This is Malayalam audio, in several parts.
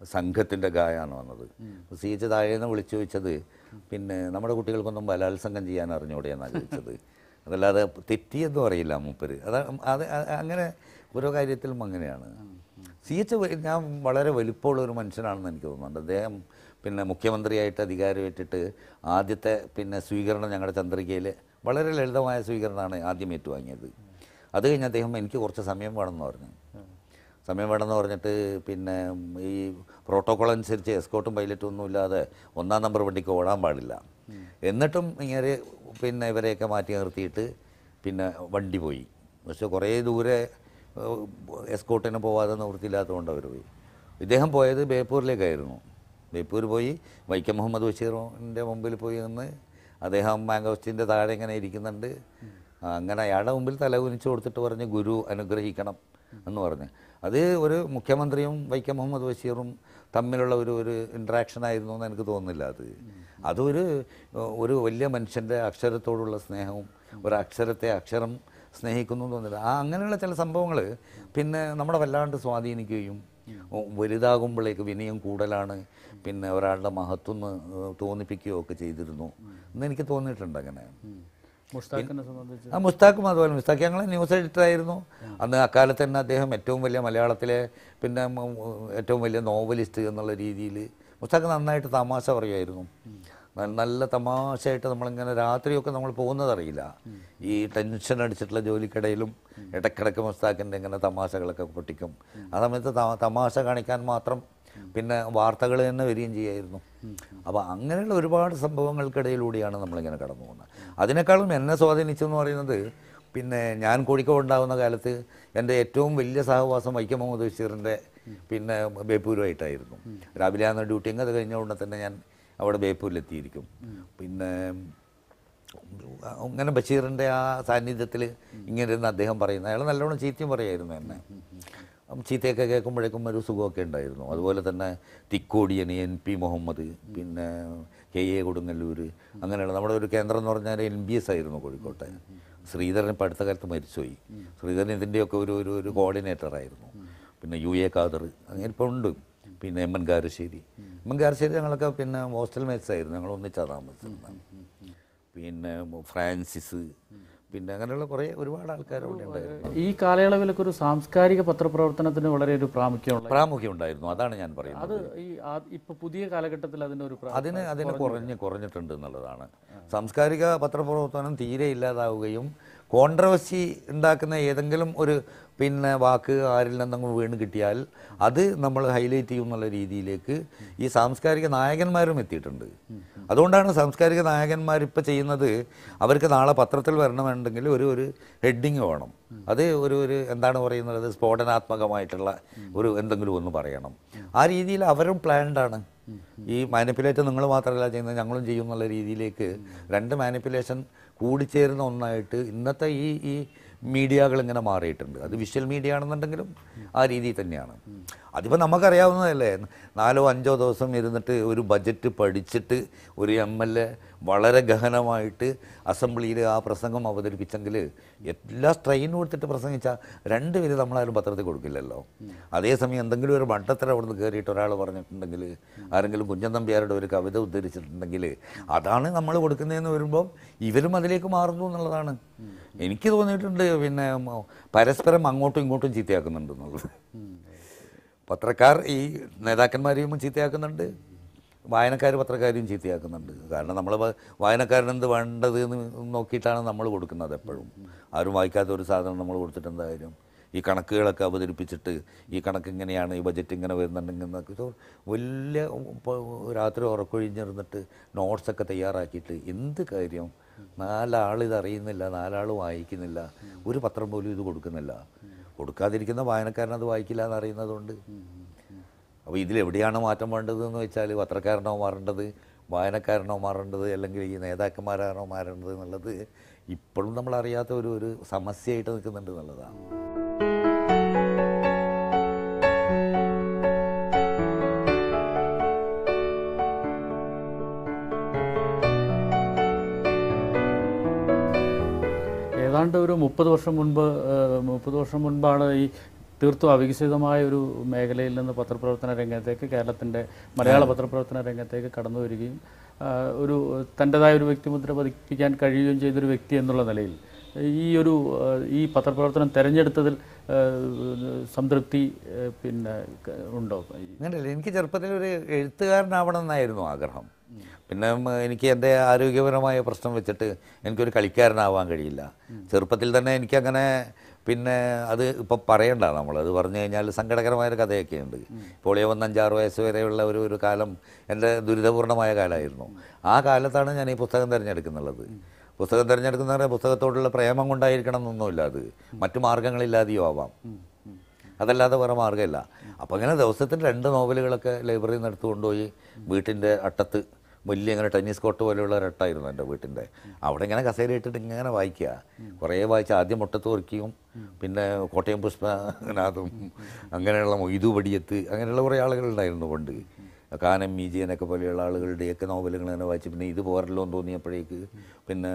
സംഘത്തിന്റെ ഗായാണ് വന്നത്. സി എച്ച് താഴേന്ന് വിളിച്ചു ചോദിച്ചത് പിന്നെ നമ്മുടെ കുട്ടികൾക്കൊന്നും ബലാത്സംഗം ചെയ്യാൻ അറിഞ്ഞൂടെ എന്നാണ് ചോദിച്ചത്? അതല്ലാതെ തെറ്റിയെന്നും അറിയില്ല മൂപ്പര്. അത് അത് അങ്ങനെ ഓരോ കാര്യത്തിലും അങ്ങനെയാണ്. സി എച്ച് ഞാൻ വളരെ വലിപ്പമുള്ള ഒരു മനുഷ്യനാണെന്ന് എനിക്ക് തോന്നുന്നുണ്ട്. അദ്ദേഹം പിന്നെ മുഖ്യമന്ത്രിയായിട്ട് അധികാരമേറ്റിട്ട് ആദ്യത്തെ പിന്നെ സ്വീകരണം ഞങ്ങളുടെ ചന്ദ്രികയിൽ വളരെ ലളിതമായ സ്വീകരണമാണ് ആദ്യം ഏറ്റുവാങ്ങിയത്. അത് കഴിഞ്ഞ് അദ്ദേഹം എനിക്ക് കുറച്ച് സമയം വേണമെന്ന് പറഞ്ഞു. സമയം വേണമെന്ന് പറഞ്ഞിട്ട് പിന്നെ ഈ പ്രോട്ടോകോൾ അനുസരിച്ച് എസ്കോട്ടും പൈലറ്റും ഒന്നും ഇല്ലാതെ ഒന്നാം നമ്പർ വണ്ടിക്ക് ഓടാൻ പാടില്ല. എന്നിട്ടും ഇങ്ങനെ പിന്നെ ഇവരെയൊക്കെ മാറ്റി നിർത്തിയിട്ട് പിന്നെ വണ്ടി പോയി. പക്ഷെ കുറേ ദൂരെ എസ്കോട്ടിന് പോവാതെ നിവൃത്തിയില്ലാത്തതുകൊണ്ട് അവർ പോയി. ഇദ്ദേഹം പോയത് ബേപ്പൂരിലേക്കായിരുന്നു. ബേപ്പൂർ പോയി വൈക്കം മുഹമ്മദ് ബഷീറിന്റെ മുമ്പിൽ പോയി നിന്ന് അദ്ദേഹം മാങ്കോസ്റ്റിന്റെ താഴെ ഇങ്ങനെ ഇരിക്കുന്നുണ്ട്. അങ്ങനെ അയാളുടെ മുമ്പിൽ തല കുനിച്ച് കൊടുത്തിട്ട് പറഞ്ഞ് ഗുരു അനുഗ്രഹിക്കണം എന്ന് പറഞ്ഞ്. അത് ഒരു മുഖ്യമന്ത്രിയും വൈക്കം മുഹമ്മദ് ബഷീറും തമ്മിലുള്ള ഒരു ഒരു ഇൻട്രാക്ഷൻ ആയിരുന്നു എന്ന് എനിക്ക് തോന്നുന്നില്ല അത്. അതൊരു ഒരു വലിയ മനുഷ്യന്റെ അക്ഷരത്തോടുള്ള സ്നേഹവും ഒരു അക്ഷരത്തെ അക്ഷരം സ്നേഹിക്കുന്നു എന്ന് തോന്നുന്നില്ല. ആ അങ്ങനെയുള്ള ചില സംഭവങ്ങൾ പിന്നെ നമ്മളെ വല്ലാണ്ട് സ്വാധീനിക്കുകയും വലുതാകുമ്പോഴേക്ക് വിനയം കൂടുതലാണ് പിന്നെ ഒരാളുടെ മഹത്വം തോന്നിപ്പിക്കുകയോ ഒക്കെ ചെയ്തിരുന്നു. എന്ന് എനിക്ക് തോന്നിയിട്ടുണ്ട് അങ്ങനെ. ആ മുസ്താഖും അതുപോലെ. മുസ്താഖ് ഞങ്ങൾ ന്യൂസ് എഡിറ്റർ ആയിരുന്നു. അന്ന് അക്കാലത്ത് തന്നെ അദ്ദേഹം ഏറ്റവും വലിയ മലയാളത്തിലെ പിന്നെ ഏറ്റവും വലിയ നോവലിസ്റ്റ് എന്നുള്ള രീതിയിൽ മുസ്താഖ് നന്നായിട്ട് തമാശ പറയുമായിരുന്നു. നല്ല തമാശയായിട്ട് നമ്മളിങ്ങനെ രാത്രിയൊക്കെ നമ്മൾ പോകുന്നതറിയില്ല. ഈ ടെൻഷൻ അടിച്ചിട്ടുള്ള ജോലിക്കിടയിലും ഇടക്കിടക്ക് മുസ്താഖിന്റെ ഇങ്ങനെ തമാശകളൊക്കെ പൊട്ടിക്കും. ആ സമയത്ത് തമാശ കാണിക്കാൻ മാത്രം പിന്നെ വാർത്തകൾ തന്നെ വരികയും ചെയ്യായിരുന്നു. അപ്പോൾ അങ്ങനെയുള്ള ഒരുപാട് സംഭവങ്ങൾക്കിടയിലൂടെയാണ് നമ്മളിങ്ങനെ കടന്നു പോകുന്നത്. അതിനേക്കാളും എന്നെ സ്വാധീനിച്ചെന്ന് പറയുന്നത് പിന്നെ ഞാൻ കോഴിക്കോട് ഉണ്ടാകുന്ന കാലത്ത് എന്റെ ഏറ്റവും വലിയ സഹവാസം വൈക്കം മുഹമ്മദ് ബഷീറിന്റെ പിന്നെ ബേപ്പൂരുമായിട്ടായിരുന്നു. രാവിലെ ആകുന്ന ഡ്യൂട്ടി അത് കഴിഞ്ഞ ഉടനെ തന്നെ ഞാൻ അവിടെ ബേപ്പൂരിലെത്തിയിരിക്കും. പിന്നെ അങ്ങനെ ബഷീറിന്റെ ആ സാന്നിധ്യത്തിൽ ഇങ്ങനെ ഇരുന്ന് അദ്ദേഹം പറയുന്നത്. അയാൾ നല്ലോണം ചീത്തയും പറയായിരുന്നു എന്നെ. ചീത്തയൊക്കെ കേൾക്കുമ്പോഴേക്കും ഒരു സുഖമൊക്കെ ഉണ്ടായിരുന്നു. അതുപോലെ തന്നെ തിക്കോടിയൻ എൻ പി മുഹമ്മദ് പിന്നെ കെ എ കൊടുങ്ങല്ലൂർ അങ്ങനെയുള്ള നമ്മുടെ ഒരു കേന്ദ്രം എന്ന് പറഞ്ഞാൽ എൻ ബി എസ് ആയിരുന്നു കോഴിക്കോട്ടെ. ശ്രീധരൻ ഇപ്പം അടുത്ത കാലത്ത് മരിച്ചുപോയി. ശ്രീധരൻ ഇതിന്റെയൊക്കെ ഒരു ഒരു ഒരു കോർഡിനേറ്റർ ആയിരുന്നു. പിന്നെ യു എ ഖാദർ അങ്ങനെ ഇപ്പോൾ ഉണ്ട്. പിന്നെ M N Karassery. M N Karassery ഞങ്ങളൊക്കെ പിന്നെ ഹോസ്റ്റൽ മേറ്റ്സ് ആയിരുന്നു. ഞങ്ങൾ ഒന്നിച്ചാണ് താമസിച്ചിരുന്നത്. പിന്നെ ഫ്രാൻസിസ് പിന്നെ അങ്ങനെയുള്ള കുറേ ഒരുപാട് ആൾക്കാർ അവിടെ ഉണ്ടായിരുന്നു. ഈ കാലയളവിലൊക്കെ ഒരു സാംസ്കാരിക പത്രപ്രവർത്തനത്തിന് വളരെ ഒരു പ്രാമുഖ്യമുള്ള പ്രാമുഖ്യം ഉണ്ടായിരുന്നു. അതാണ് ഞാൻ പറയുന്നത്. അത് ഈ ആ- ഇപ്പൊ പുതിയ കാലഘട്ടത്തിൽ അതിന്റെ ഒരു പ്രാ- അതിന് അതിന് കുറഞ്ഞ് കുറഞ്ഞിട്ടുണ്ട് എന്നുള്ളതാണ്. സാംസ്കാരിക പത്രപ്രവർത്തനം തീരെ ഇല്ലാതാവുകയും കോൺട്രവേഴ്സി ഉണ്ടാക്കുന്ന ഏതെങ്കിലും ഒരു പിന്നെ വാക്ക് ആരിൽ നിന്നും വീണ് കിട്ടിയാൽ അത് നമ്മൾ ഹൈലൈറ്റ് ചെയ്യും എന്നുള്ള രീതിയിലേക്ക് ഈ സാംസ്കാരിക നായകന്മാരും എത്തിയിട്ടുണ്ട്. അതുകൊണ്ടാണ് സാംസ്കാരിക നായകന്മാർ ഇപ്പോൾ ചെയ്യുന്നത് അവർക്ക് നാളെ പത്രത്തിൽ വരണമെന്നുണ്ടെങ്കിൽ ഒരു ഒരു ഹെഡിങ് വേണം. അത് ഒരു ഒരു എന്താണ് പറയുന്നത്? സ്ഫോടനാത്മകമായിട്ടുള്ള ഒരു എന്തെങ്കിലും ഒന്ന് പറയണം. ആ രീതിയിൽ അവരും പ്ലാൻഡാണ്. ഈ മാനിപ്പുലേറ്റ് നിങ്ങൾ മാത്രമല്ല ചെയ്യുന്നത് ഞങ്ങളും ചെയ്യും എന്നുള്ള രീതിയിലേക്ക് രണ്ട് മാനിപ്പുലേഷൻ കൂടിച്ചേരുന്ന ഒന്നായിട്ട് ഇന്നത്തെ ഈ ഈ മീഡിയകൾ ഇങ്ങനെ മാറിയിട്ടുണ്ട്. അത് വിഷ്വൽ മീഡിയ ആണെന്നുണ്ടെങ്കിലും ആ രീതിയിൽ തന്നെയാണ്. അതിപ്പോൾ നമുക്കറിയാവുന്നതല്ലേ. നാലോ അഞ്ചോ ദിവസം ഇരുന്നിട്ട് ഒരു ബജറ്റ് പഠിച്ചിട്ട് ഒരു എം എൽ എ വളരെ ഗഹനമായിട്ട് അസംബ്ലിയിൽ ആ പ്രസംഗം അവതരിപ്പിച്ചെങ്കിൽ എല്ലാ സ്ട്രെയിൻ കൊടുത്തിട്ട് പ്രസംഗിച്ചാൽ രണ്ടുപേര് നമ്മളാരും പത്രത്തിൽ കൊടുക്കില്ലല്ലോ. അതേസമയം എന്തെങ്കിലും ഒരു മണ്ടത്തരം അവിടുന്ന് കയറിയിട്ട് ഒരാൾ പറഞ്ഞിട്ടുണ്ടെങ്കിൽ ആരെങ്കിലും കുഞ്ഞൻ തമ്പിയാരുടെ ഒരു കവിത ഉദ്ധരിച്ചിട്ടുണ്ടെങ്കിൽ അതാണ് നമ്മൾ കൊടുക്കുന്നതെന്ന് വരുമ്പം ഇവരും അതിലേക്ക് മാറുന്നു എന്നുള്ളതാണ്. എനിക്ക് തോന്നിയിട്ടുണ്ട് പിന്നെ പരസ്പരം അങ്ങോട്ടും ഇങ്ങോട്ടും ചീത്തയാക്കുന്നുണ്ട് എന്നുള്ളത്. പത്രക്കാർ ഈ നേതാക്കന്മാരെയും ചീത്തയാക്കുന്നുണ്ട്. വായനക്കാർ പത്രക്കാരെയും ചീത്തയാക്കുന്നുണ്ട്. കാരണം നമ്മൾ വായനക്കാരനെന്ത് വേണ്ടത് എന്ന് നോക്കിയിട്ടാണ് നമ്മൾ കൊടുക്കുന്നത് എപ്പോഴും. ആരും വായിക്കാത്ത ഒരു സാധനം നമ്മൾ കൊടുത്തിട്ട് ഈ കണക്കുകളൊക്കെ അവതരിപ്പിച്ചിട്ട് ഈ കണക്ക് ഇങ്ങനെയാണ് ഈ ബജറ്റ് ഇങ്ങനെ വരുന്നുണ്ടെങ്കിൽ എന്നൊക്കെ വലിയ രാത്രി ഉറക്കൊഴിഞ്ഞിരുന്നിട്ട് നോട്ട്സൊക്കെ തയ്യാറാക്കിയിട്ട് എന്ത് കാര്യം? നാലാൾ ഇത് അറിയുന്നില്ല നാലാൾ വായിക്കുന്നില്ല. ഒരു പത്രം പോലും ഇത് കൊടുക്കുന്നില്ല. കൊടുക്കാതിരിക്കുന്ന വായനക്കാരൻ അത് വായിക്കില്ല എന്നറിയുന്നതുകൊണ്ട്. അപ്പോൾ ഇതിലെവിടെയാണ് മാറ്റം വേണ്ടത് എന്ന് വെച്ചാൽ പത്രക്കാരനോ മാറേണ്ടത് വായനക്കാരനോ മാറേണ്ടത് അല്ലെങ്കിൽ ഈ നേതാക്കന്മാരാണോ മാറേണ്ടത് എന്നുള്ളത് ഇപ്പോഴും നമ്മൾ അറിയാത്ത ഒരു ഒരു സമസ്യയായിട്ട് നിൽക്കുന്നുണ്ട് എന്നുള്ളതാണ്. ഏതാണ്ട് ഒരു മുപ്പത് വർഷം മുൻപ് മുപ്പത് വർഷം മുൻപാണ് ഈ തീർത്തും അവികസിതമായ ഒരു മേഖലയിൽ നിന്ന് പത്രപ്രവർത്തന രംഗത്തേക്ക് കേരളത്തിന്റെ മലയാള പത്രപ്രവർത്തന രംഗത്തേക്ക് കടന്നു വരികയും ഒരു തന്റെതായ ഒരു വ്യക്തിമുദ്ര പതിപ്പിക്കാൻ കഴിയുകയും ചെയ്തൊരു വ്യക്തി എന്നുള്ള നിലയിൽ ഈ ഒരു ഈ പത്രപ്രവർത്തനം തിരഞ്ഞെടുത്തതിൽ സംതൃപ്തി പിന്നെ ഉണ്ടോ? അങ്ങനെയല്ല എനിക്ക് ചെറുപ്പത്തിൽ ഒരു എഴുത്തുകാരനാവണം എന്നായിരുന്നു ആഗ്രഹം. പിന്നെ എനിക്ക് എന്റെ ആരോഗ്യപരമായ പ്രശ്നം വെച്ചിട്ട് എനിക്കൊരു കളിക്കാരനാവാൻ കഴിയില്ല. ചെറുപ്പത്തിൽ തന്നെ എനിക്കങ്ങനെ പിന്നെ അത് ഇപ്പം പറയണ്ട നമ്മൾ. അത് പറഞ്ഞു കഴിഞ്ഞാൽ സങ്കടകരമായൊരു കഥയൊക്കെ ഉണ്ട് പോളിയോ വന്ന അഞ്ചാറ് വയസ്സ് വരെയുള്ള ഒരു ഒരു കാലം എന്റെ ദുരിതപൂർണമായ കാലമായിരുന്നു. ആ കാലത്താണ് ഞാൻ ഈ പുസ്തകം തിരഞ്ഞെടുക്കുന്നുള്ളത്. പുസ്തകം തിരഞ്ഞെടുക്കുന്നവരെ പുസ്തകത്തോടുള്ള പ്രേമം കൊണ്ടായിരിക്കണം എന്നൊന്നുമില്ല അത്. മറ്റു മാർഗങ്ങളില്ലാതെയോ ആവാം. അതല്ലാതെ വേറെ മാർഗമില്ല. അപ്പം അങ്ങനെ ദിവസത്തിൽ രണ്ട് നോവലുകളൊക്കെ ലൈബ്രറിയിൽ നിന്ന് എടുത്ത് കൊണ്ടുപോയി വീട്ടിന്റെ അട്ടത്ത് വലിയ ഇങ്ങനെ ടെന്നീസ് കോർട്ട് പോലെയുള്ള റെട്ടായിരുന്നു എന്റെ വീട്ടിന്റെ. അവിടെ ഇങ്ങനെ കസേര ഇട്ടിട്ട് ഇങ്ങനെ വായിക്കുക. കുറേ വായിച്ച് ആദ്യം മുട്ടത്ത് വർക്കിയും പിന്നെ കോട്ടയം പുഷ്പനാഥും അങ്ങനെയുള്ള മൊയ്തു പടിയത്ത് അങ്ങനെയുള്ള കുറേ ആളുകളുണ്ടായിരുന്നു പണ്ട്. കാനം മീജിയനൊക്കെ പോലെയുള്ള ആളുകളുടെയൊക്കെ നോവലുകൾ ഇങ്ങനെ വായിച്ച് പിന്നെ ഇത് പോരല്ലോ എന്ന് തോന്നിയപ്പോഴേക്ക് പിന്നെ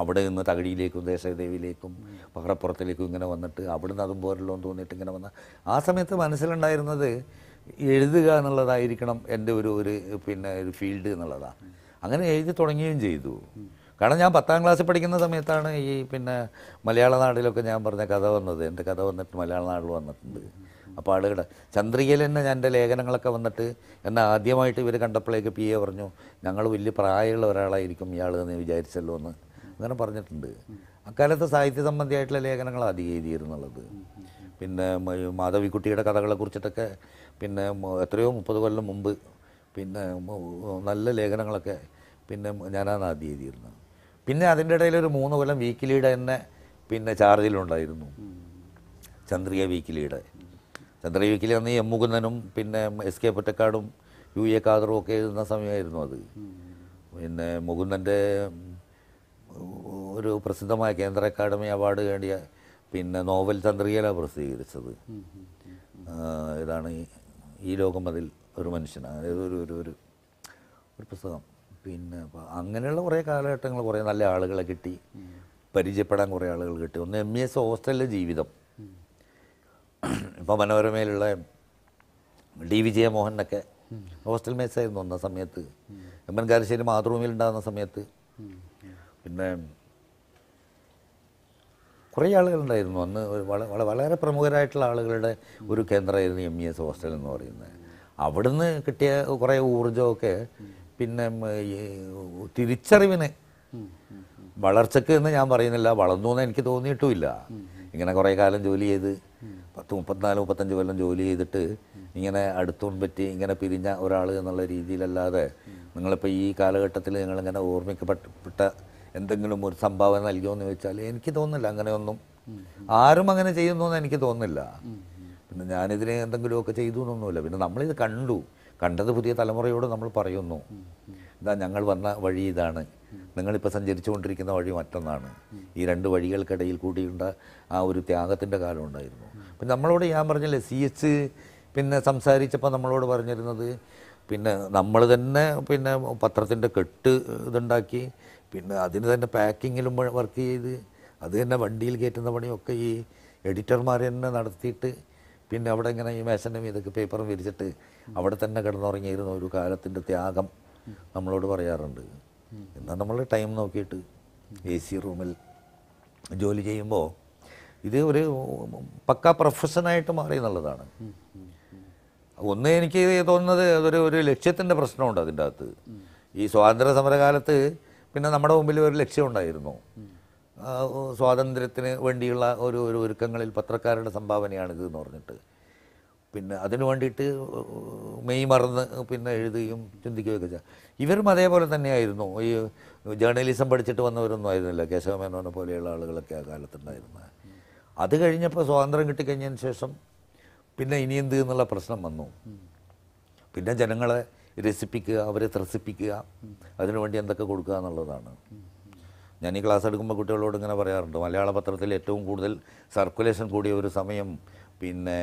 അവിടെ നിന്ന് തകഴിയിലേക്കും ദേശദേവിയിലേക്കും പകടപ്പുറത്തിലേക്കും ഇങ്ങനെ വന്നിട്ട് അവിടുന്ന് അതും പോരല്ലോ എന്ന് തോന്നിയിട്ട് ഇങ്ങനെ വന്ന ആ സമയത്ത് മനസ്സിലുണ്ടായിരുന്നത് എഴുതുക എന്നുള്ളതായിരിക്കണം എന്റെ ഒരു ഒരു പിന്നെ ഒരു ഫീൽഡ് എന്നുള്ളതാണ്. അങ്ങനെ എഴുതി തുടങ്ങുകയും ചെയ്തു. കാരണം ഞാൻ പത്താം ക്ലാസ്സിൽ പഠിക്കുന്ന സമയത്താണ് ഈ പിന്നെ മലയാള നാടിലൊക്കെ ഞാൻ പറഞ്ഞ കഥ വന്നത്. എന്റെ കഥ വന്നിട്ട് മലയാള നാടിൽ വന്നിട്ടുണ്ട്. അപ്പോൾ ആളുകളുടെ ചന്ദ്രികയിൽ തന്നെ എന്റെ ലേഖനങ്ങളൊക്കെ വന്നിട്ട് എന്നെ ആദ്യമായിട്ട് ഇവർ കണ്ടപ്പോഴേക്ക് പി എ പറഞ്ഞു ഞങ്ങൾ വലിയ പ്രായമുള്ള ഒരാളായിരിക്കും ഇയാൾ എന്ന് വിചാരിച്ചല്ലോ എന്ന്. അങ്ങനെ പറഞ്ഞിട്ടുണ്ട്. അക്കാലത്ത് സാഹിത്യ സംബന്ധിയായിട്ടുള്ള ലേഖനങ്ങൾ അധികം എഴുതിയിരുന്നുള്ളത്. പിന്നെ മാധവിക്കുട്ടിയുടെ കഥകളെ കുറിച്ചിട്ടൊക്കെ പിന്നെ എത്രയോ മുപ്പത് കൊല്ലം മുമ്പ് പിന്നെ നല്ല ലേഖനങ്ങളൊക്കെ പിന്നെ ഞാനാണ് ആദ്യം എഴുതിയിരുന്നത്. പിന്നെ അതിന്റെ ഇടയിൽ ഒരു മൂന്ന് കൊല്ലം വീക്കിലിയുടെ തന്നെ പിന്നെ ചാർജിലുണ്ടായിരുന്നു. ചന്ദ്രിക വീക്കിലിയുടെ. ചന്ദ്രിക വീക്കിലി അന്ന് എം മുകുന്ദനും പിന്നെ എസ് കെ പൊറ്റക്കാടും യു എ ഖാദറും ഒക്കെ എഴുതുന്ന സമയമായിരുന്നു അത്. പിന്നെ മുകുന്ദന്റെ ഒരു പ്രസിദ്ധമായ കേന്ദ്ര അക്കാദമി അവാർഡ് നേടിയ പിന്നെ നോവൽ ചന്ദ്രികല പ്രസിദ്ധീകരിച്ചത്. ഇതാണ് ഈ- ലോകം അതിൽ ഒരു മനുഷ്യൻ അതായത് ഒരു ഒരു ഒരു ഒരു പുസ്തകം. പിന്നെ അങ്ങനെയുള്ള കുറേ കാലഘട്ടങ്ങൾ കുറേ നല്ല ആളുകളെ കിട്ടി. പരിചയപ്പെടാൻ കുറേ ആളുകൾ കിട്ടി. ഒന്ന് എം. E S. ഹോസ്റ്റലിലെ ജീവിതം. ഇപ്പോൾ മനോരമയിലുള്ള ഡി. വിജയമോഹനൊക്കെ ഹോസ്റ്റൽ മേസായിരുന്നു വന്ന സമയത്ത്. എം. എൻ. കാരശ്ശേരി മാതൃഭൂമിയിൽ ഉണ്ടാകുന്ന സമയത്ത്. പിന്നെ കുറേ ആളുകളുണ്ടായിരുന്നു. അന്ന് വളരെ പ്രമുഖരായിട്ടുള്ള ആളുകളുടെ ഒരു കേന്ദ്രമായിരുന്നു എം ഇ എസ് ഹോസ്റ്റൽ എന്ന് പറയുന്നത്. അവിടുന്ന് കിട്ടിയ കുറേ ഊർജമൊക്കെ പിന്നെ തിരിച്ചറിവിന് വളർച്ചയ്ക്ക് എന്ന് ഞാൻ പറയുന്നില്ല വളർന്നു എന്ന് എനിക്ക് തോന്നിയിട്ടുമില്ല. ഇങ്ങനെ കുറേ കാലം ജോലി ചെയ്ത് പത്ത് മുപ്പത്തിനാല് മുപ്പത്തഞ്ച് കൊല്ലം ജോലി ചെയ്തിട്ട് ഇങ്ങനെ അടുത്തോണ്ട് പറ്റി ഇങ്ങനെ പിരിഞ്ഞ ഒരാൾ എന്നുള്ള രീതിയിലല്ലാതെ നിങ്ങളിപ്പോൾ ഈ കാലഘട്ടത്തിൽ നിങ്ങളിങ്ങനെ ഓർമ്മിക്കപ്പെട്ട എന്തെങ്കിലും ഒരു സംഭാവന നൽകിയോ എന്ന് ചോദിച്ചാൽ എനിക്ക് തോന്നുന്നില്ല അങ്ങനെയൊന്നും. ആരും അങ്ങനെ ചെയ്യുന്നു എന്ന് എനിക്ക് തോന്നുന്നില്ല. പിന്നെ ഞാനിതിന് എന്തെങ്കിലുമൊക്കെ ചെയ്തു എന്നൊന്നുമില്ല പിന്നെ നമ്മളിത് കണ്ടു. കണ്ടത് പുതിയ തലമുറയോട് നമ്മൾ പറയുന്നു. ഇതാ ഞങ്ങൾ വന്ന വഴി ഇതാണ്. നിങ്ങളിപ്പോൾ സഞ്ചരിച്ചുകൊണ്ടിരിക്കുന്ന വഴി മറ്റൊന്നാണ്. ഈ രണ്ട് വഴികൾക്കിടയിൽ കൂടിയുണ്ട ആ ഒരു ത്യാഗത്തിന്റെ കാലം ഉണ്ടായിരുന്നു. അപ്പം നമ്മളോട് ഞാൻ പറഞ്ഞില്ലേ സി എച്ച് പിന്നെ സംസാരിച്ചപ്പോൾ നമ്മളോട് പറഞ്ഞിരുന്നത് പിന്നെ നമ്മൾ തന്നെ പിന്നെ പത്രത്തിന്റെ കെട്ട് ഇതുണ്ടാക്കി പിന്നെ അതിന് തന്നെ പാക്കിങ്ങിലും വർക്ക് ചെയ്ത് അത് തന്നെ വണ്ടിയിൽ കയറ്റുന്ന പണിയൊക്കെ ഈ എഡിറ്റർമാർ തന്നെ നടത്തിയിട്ട് പിന്നെ അവിടെ ഇങ്ങനെ ഈ മേശന്റെ മീതൊക്കെ പേപ്പറും വിരിച്ചിട്ട് അവിടെ തന്നെ കിടന്നുറങ്ങിയിരുന്ന ഒരു കാലത്തിന്റെ ത്യാഗം നമ്മളോട് പറയാറുണ്ട്. എന്നാൽ നമ്മൾ ടൈം നോക്കിയിട്ട് എ സി റൂമിൽ ജോലി ചെയ്യുമ്പോൾ ഇത് ഒരു പക്ക പ്രൊഫഷനായിട്ട് മാറി എന്നുള്ളതാണ്. ഒന്ന് എനിക്ക് തോന്നുന്നത് അതൊരു ഒരു ലക്ഷ്യത്തിന്റെ പ്രശ്നമുണ്ട് അതിന്റെ അകത്ത്. ഈ സ്വാതന്ത്ര്യ സമരകാലത്ത് പിന്നെ നമ്മുടെ മുമ്പിൽ ഒരു ലക്ഷ്യമുണ്ടായിരുന്നു സ്വാതന്ത്ര്യത്തിന് വേണ്ടിയുള്ള ഒരു ഒരു ഒരുക്കങ്ങളിൽ പത്രക്കാരുടെ സംഭാവനയാണിത് എന്ന് പറഞ്ഞിട്ട്. പിന്നെ അതിന് വേണ്ടിയിട്ട് മെയ് മറന്ന് പിന്നെ എഴുതുകയും ചിന്തിക്കുകയൊക്കെ ചെയ്യാം ഇവരും അതേപോലെ തന്നെയായിരുന്നു. ഈ ജേർണലിസം പഠിച്ചിട്ട് വന്നവരൊന്നും ആയിരുന്നില്ല. കേശവമേനോനെ പോലെയുള്ള ആളുകളൊക്കെ ആ കാലത്തുണ്ടായിരുന്നത് അത് കഴിഞ്ഞപ്പോൾ സ്വാതന്ത്ര്യം കിട്ടിക്കഴിഞ്ഞതിന് ശേഷം പിന്നെ ഇനി എന്നുള്ള പ്രശ്നം വന്നു. പിന്നെ ജനങ്ങളെ രസിപ്പിക്കുക അവരെ ത്രസിപ്പിക്കുക അതിനുവേണ്ടി എന്തൊക്കെ കൊടുക്കുക എന്നുള്ളതാണ്. ഞാൻ ഈ ക്ലാസ് എടുക്കുമ്പോൾ കുട്ടികളോട് ഇങ്ങനെ പറയാറുണ്ട്. മലയാള പത്രത്തിൽ ഏറ്റവും കൂടുതൽ സർക്കുലേഷൻ കൂടിയ ഒരു സമയം പിന്നെ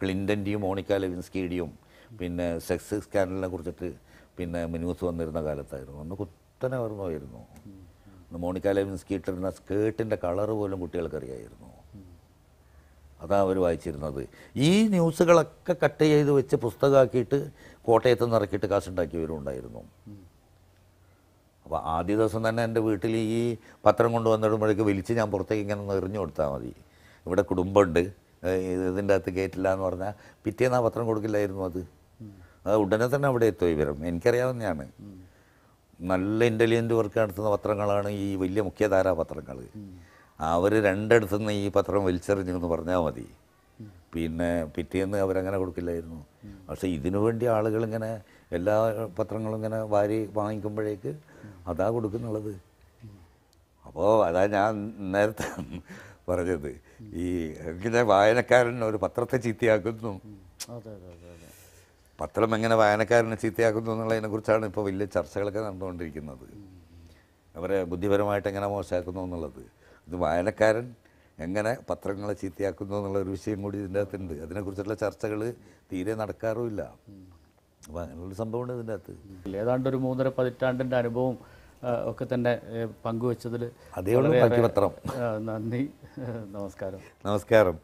ക്ലിന്റന്റെയും മോണിക്ക ലെവിൻസ്കിയുടെയും പിന്നെ സെക്സ് സ്കാനലിനെ കുറിച്ചിട്ട് പിന്നെ ന്യൂസ് വന്നിരുന്ന കാലത്തായിരുന്നു. അന്ന് കുത്തനെ ഓർമ്മയായിരുന്നു വരുന്നു. മോണിക്ക ലെവിൻസ്കി ഇട്ടിരുന്ന സ്കേർട്ടിന്റെ കളറ് പോലും കുട്ടികൾക്കറിയായിരുന്നു. അതാ അവർ വായിച്ചിരുന്നത്. ഈ ന്യൂസുകളൊക്കെ കട്ട് ചെയ്ത് വെച്ച് പുസ്തകമാക്കിയിട്ട് കോട്ടയത്ത് നിന്ന് ഇറക്കിയിട്ട് കാശുണ്ടാക്കിയവരും ഉണ്ടായിരുന്നു. അപ്പോൾ ആദ്യ ദിവസം തന്നെ എന്റെ വീട്ടിൽ ഈ പത്രം കൊണ്ടുവന്നിടുമ്പോഴേക്ക് വലിച്ച് ഞാൻ പുറത്തേക്ക് ഇങ്ങനെ ഒന്ന് എറിഞ്ഞു കൊടുത്താൽ മതി. ഇവിടെ കുടുംബമുണ്ട്. ഇതിന്റെ അകത്ത് കയറ്റില്ല എന്ന് പറഞ്ഞാൽ പിറ്റേന്ന് ആ പത്രം കൊടുക്കില്ലായിരുന്നു അത്. അത് ഉടനെ തന്നെ അവിടെ എത്തും ഇവരും. എനിക്കറിയാവുന്നതാണ്. നല്ല ഇന്റലിജന്റ് വർക്ക് നടത്തുന്ന പത്രങ്ങളാണ് ഈ വലിയ മുഖ്യധാരാ പത്രങ്ങൾ. അവർ രണ്ടിടത്തു നിന്ന് ഈ പത്രം വലിച്ചെറിഞ്ഞു എന്ന് പറഞ്ഞാൽ മതി. പിന്നെ പിറ്റേന്ന് അവരങ്ങനെ കൊടുക്കില്ലായിരുന്നു. പക്ഷേ ഇതിനു വേണ്ടി ആളുകൾ ഇങ്ങനെ എല്ലാ പത്രങ്ങളും ഇങ്ങനെ വാരി വാങ്ങിക്കുമ്പോഴേക്ക് അതാ കൊടുക്കുന്നുള്ളത്. അപ്പോൾ അതാ ഞാൻ നേരത്തെ പറഞ്ഞത്. ഈ ഇങ്ങനെ വായനക്കാരൻ ഒരു പത്രത്തെ ചീത്തയാക്കുന്നു. പത്രം എങ്ങനെ വായനക്കാരനെ ചീത്തയാക്കുന്നു എന്നുള്ളതിനെ കുറിച്ചാണ് ഇപ്പോൾ വലിയ ചർച്ചകളൊക്കെ നടന്നുകൊണ്ടിരിക്കുന്നത്. അവരെ ബുദ്ധിപരമായിട്ട് എങ്ങനെ മോശമാക്കുന്നു എന്നുള്ളത്. ഇത് വായനക്കാരൻ എങ്ങനെ പത്രങ്ങളെ ചീത്തയാക്കുന്നു എന്നുള്ളൊരു വിഷയം കൂടി ഇതിന്റെ അകത്തുണ്ട്. അതിനെക്കുറിച്ചുള്ള ചർച്ചകൾ തീരെ നടക്കാറുമില്ല. അപ്പോൾ അങ്ങനെയുള്ള സംഭവമുണ്ട് ഇതിന്റെ അകത്ത്. ഏതാണ്ട് ഒരു മൂന്നര പതിറ്റാണ്ടിന്റെ അനുഭവം ഒക്കെ തന്നെ പങ്കുവച്ചതിൽ അതേ ഉള്ളൂ പത്രം നന്ദി. നമസ്കാരം. നമസ്കാരം.